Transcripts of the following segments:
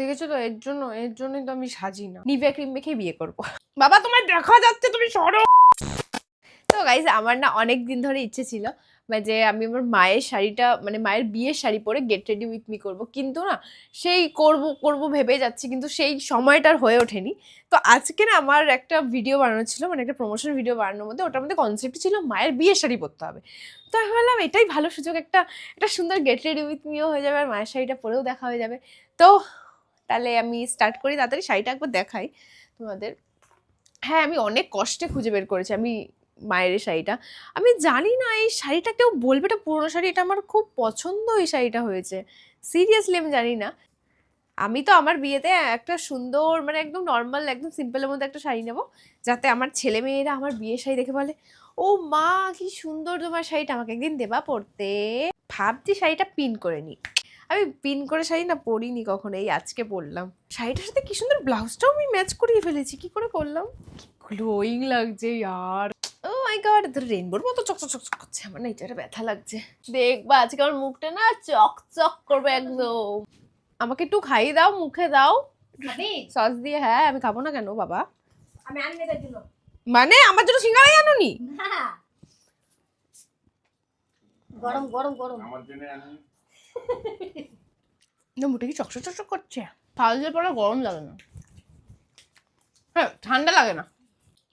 দেখেছ তো? এর জন্য এর জন্যই তো আমি সাজি না নিভিয়া ক্রিম মেখে বিয়ে করব। বাবা তোমার দেখা যাচ্ছে তুমি সরো। তো গাইজ আমার না অনেক দিন ধরে ইচ্ছে ছিল মানে যে আমি আমার মায়ের শাড়িটা মানে মায়ের বিয়ের শাড়ি পরে গেট রেডি উইথ মি করব। কিন্তু না সেই করব করব ভেবে যাচ্ছি কিন্তু সেই সময়টার হয়ে ওঠেনি। তো আজকে না আমার একটা ভিডিও বানানো ছিল মানে একটা প্রমোশন ভিডিও বানানোর মধ্যে ওটার মধ্যে কনসেপ্ট ছিল মায়ের বিয়ের শাড়ি পরতে হবে। তো আমি ভাবলাম এটাই ভালো সুযোগ একটা একটা সুন্দর গেট রেডি উইথ মিও হয়ে যাবে আর মায়ের শাড়িটা পরেও দেখা হয়ে যাবে। তো তাহলে আমি স্টার্ট করি, তাড়াতাড়ি শাড়িটা একবার দেখাই তোমাদের। হ্যাঁ আমি অনেক কষ্টে খুঁজে বের করেছি আমি মায়ের শাড়িটা। আমি জানি না এই শাড়িটা কেউ বলবে, এটা পুরোনো শাড়ি, এটা আমার খুব পছন্দ এই শাড়িটা হয়েছে। সিরিয়াসলি আমি জানি না। আমি তো আমার বিয়েতে একটা সুন্দর মানে একদম নর্মাল একদম সিম্পলের মধ্যে একটা শাড়ি নেব, যাতে আমার ছেলে মেয়েরা আমার বিয়ের শাড়ি দেখে বলে, ও মা, কি সুন্দর তোমার শাড়িটা, আমাকে একদিন দেবা পরতে ভাবছি শাড়িটা পিন করে নিই। আমি পিন করে শাড়ি না পরিনি কখনো এই আজকে পরলাম। শাড়িটার সাথে কি সুন্দর ব্লাউজটাও আমি ম্যাচ করিয়ে ফেলেছি কি করে করলাম গ্লোয়িং লাগছে ইয়ার। ও মাই গড রেনবোর মতো চকচক চকচক করছে আমার না এটা একটা ব্যথা লাগছে। দেখবা আজকে আমার মুখটা না চকচক করবে একদম। আমাকে একটু খাইয়ে দাও মুখে দাও। সস দিয়ে হ্যাঁ আমি খাব না কেন বাবা? আমি জন্য। মানে আমার জন্য সিঙ্গারাই আনোনি? না। গরম গরম গরম। আমার জন্য আনি না মুখে কি চকচক চকচক করছে? ফালজের পরে গরম লাগে না। হ্যাঁ ঠান্ডা লাগে না।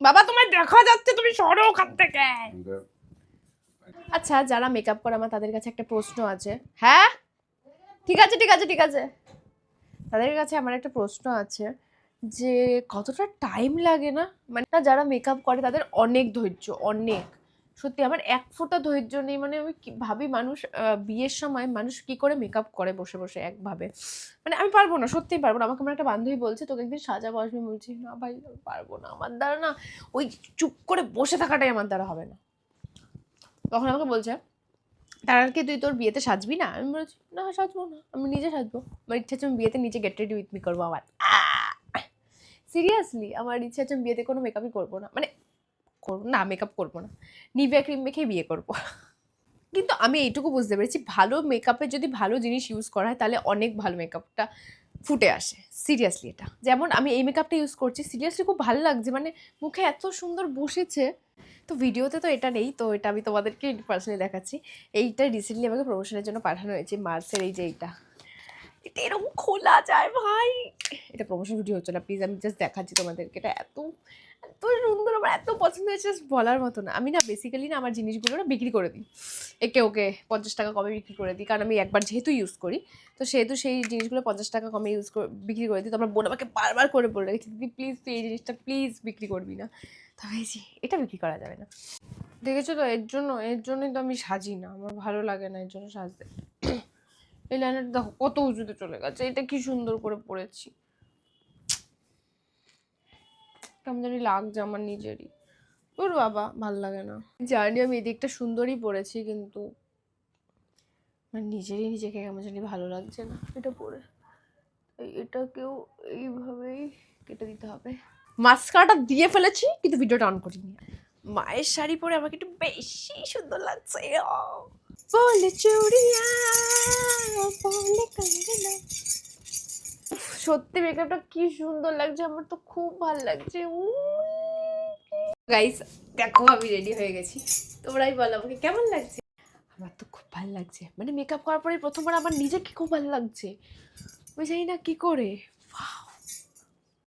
বাবা তোমার দেখা যাচ্ছে তুমি সরো ওখান থেকে। আচ্ছা যারা মেকআপ করে আমার তাদের কাছে একটা প্রশ্ন আছে। হ্যাঁ? ঠিক আছে ঠিক আছে ঠিক আছে। তাদের কাছে আমার একটা প্রশ্ন আছে যে কতটা টাইম লাগে না? মানে না যারা মেকআপ করে তাদের অনেক ধৈর্য অনেক। সত্যি আমার এক ফোঁটা ধৈর্য নেই মানে আমি ভাবি মানুষ বিয়ের সময় মানুষ কি করে মেকআপ করে বসে বসে একভাবে? মানে আমি পারব না, সত্যিই পারব না। আমাকে আমার একটা বান্ধবী বলছে, তোকে একদিন সাজাবো আসবি? বলছি, না ভাই পারব না। আমার দ্বারা না ওই চুপ করে বসে থাকাটাই আমার দ্বারা হবে না। তখন আমাকে বলছে, তার আর কি তুই তোর বিয়েতে সাজবি না? আমি বলছি, না, সাজবো না। আমি নিজে সাজবো। আমার ইচ্ছা আছে আমি বিয়েতে নিজে গেট রেডি উইথ মি করব আমার। সিরিয়াসলি আমার ইচ্ছা আছে আমি বিয়েতে কোনো মেকআপই করব না। মানে করব, না মেকআপ করব না। নিভিয়া ক্রিম মেখেই বিয়ে করব। কিন্তু আমি এইটুকু বুঝতে পেরেছি, ভালো মেকআপের যদি ভালো জিনিস ইউজ করা হয়, তাহলে অনেক ভালো মেকআপটা ফুটে আসে। সিরিয়াসলি এটা। যেমন আমি এই মেকআপটা ইউজ করছি সিরিয়াসলি খুব ভালো লাগছে মানে মুখে এত সুন্দর বসেছে। তো ভিডিওতে তো এটা নেই, তো এটা আমি তোমাদেরকে পার্সোনালি দেখাচ্ছি। এইটা রিসেন্টলি আমাকে প্রমোশনের জন্য পাঠানো হয়েছে মার্সের এই যে এইটা। এটা এরকম খোলা যায় ভাই। এটা প্রমোশন ভিডিও হচ্ছে না প্লিজ আমি জাস্ট দেখাচ্ছি তোমাদেরকে। এটা এত এত সুন্দর আমার এত পছন্দ হয়েছে, just বলার মতো না। আমি না বেসিক্যালি না আমার জিনিসগুলো না বিক্রি করে দিই। একে ওকে পঞ্চাশ টাকা কমে বিক্রি করে দিই, কারণ আমি একবার যেহেতু ইউজ করি, তো সেহেতু সেই জিনিসগুলো পঞ্চাশ টাকা কমে ইউজ করে, বিক্রি করে দিই। তো আমার বোন আমাকে বারবার করে বলে রেখেছি, দিদি প্লিজ তুই এই জিনিসটা প্লিজ বিক্রি করবি না। তো ভেবেছি এটা বিক্রি করা যাবে না। দেখেছ তো, এর জন্য, এর জন্যই তো আমি সাজি না। আমার ভালো লাগে না, এর জন্য সাজতে। এই লাইনারটা দেখো, কত উঁচুতে চলে গেছে। এটা কি সুন্দর করে পড়েছি। কেমন জানি লাগছে আমার নিজেরই। ওর বাবা, ভালো লাগে না। জানি আমি এদিকটা সুন্দরই পড়েছি, কিন্তু আমার নিজেরই নিজেকে কেমন জানি ভালো লাগছে না এটা পরে এটাকেও এইভাবেই কেটে দিতে হবে। মাস্কারাটা দিয়ে ফেলেছি, কিন্তু ভিডিওটা অন করিনি। মায়ের শাড়ি পরে আমাকে একটু বেশি সুন্দর লাগছে! বলে চুড়িয়া। সত্যি মেকআপটা কি সুন্দর লাগছে, আমার তো খুব ভালো লাগছে। গাইস দেখো, আমি রেডি হয়ে গেছি। তোমরাই বলো আমাকে কেমন লাগছে? আমার তো খুব ভালো লাগছে। মানে মেকআপ করার পরে প্রথমবার আমার নিজেকে খুব ভালো লাগছে? আমি না কি করে।